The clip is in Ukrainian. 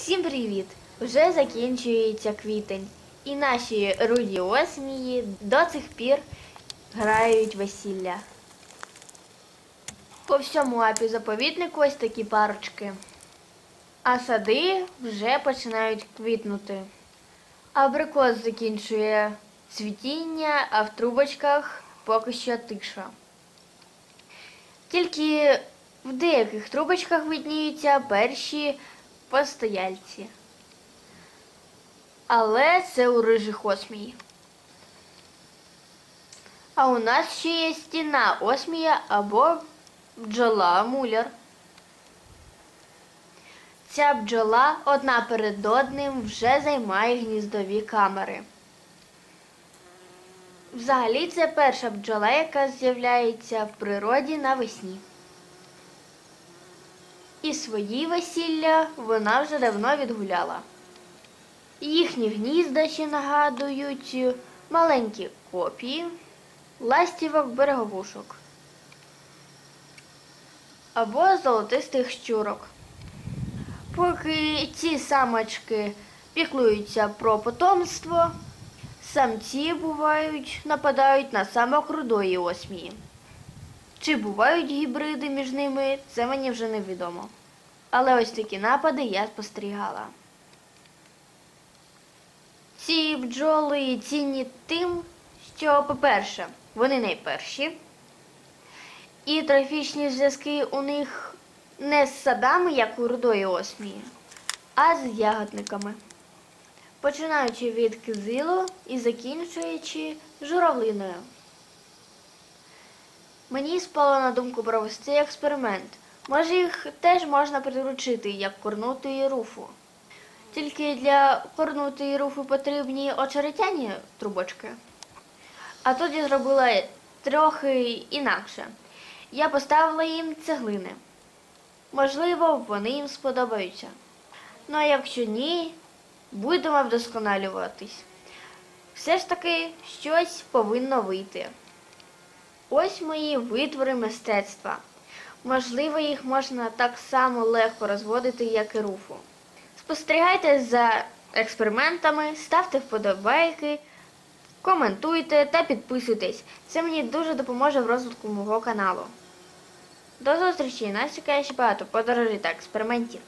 Всім привіт! Вже закінчується квітень, і наші руді осмії до цих пір грають весілля. По всьому апі заповіднику ось такі парочки. А сади вже починають квітнути. Абрикос закінчує цвітіння, а в трубочках поки що тиша. Тільки в деяких трубочках видніються перші постояльці. Але це у рижих осмій. А у нас ще є стіна осмія або бджола муляр. Ця бджола одна перед одним вже займає гніздові камери. Взагалі це перша бджола, яка з'являється в природі навесні. І свої весілля вона вже давно відгуляла. Їхні гнізда ще нагадують маленькі копії ластівок береговушок або золотистих щурок. Поки ці самочки піклуються про потомство, самці бувають нападають на самок рудої осмії. Чи бувають гібриди між ними, це мені вже невідомо. Але ось такі напади я спостерігала. Ці бджоли цінні тим, що, по-перше, вони найперші, і трофічні зв'язки у них не з садами, як у рудої осмії, а з ягодниками. Починаючи від кизилу і закінчуючи журавлиною. Мені спало на думку провести експеримент. Може, їх теж можна приручити, як корнутої руфу. Тільки для корнутої руфи потрібні очеретяні трубочки. А я зробила трохи інакше. Я поставила їм цеглини. Можливо, вони їм сподобаються. Ну а якщо ні, будемо вдосконалюватись. Все ж таки щось повинно вийти. Ось мої витвори мистецтва. Можливо, їх можна так само легко розводити, як і руфу. Спостерігайте за експериментами, ставте вподобайки, коментуйте та підписуйтесь. Це мені дуже допоможе в розвитку мого каналу. До зустрічі! Нас чекає ще багато подорожей та експериментів.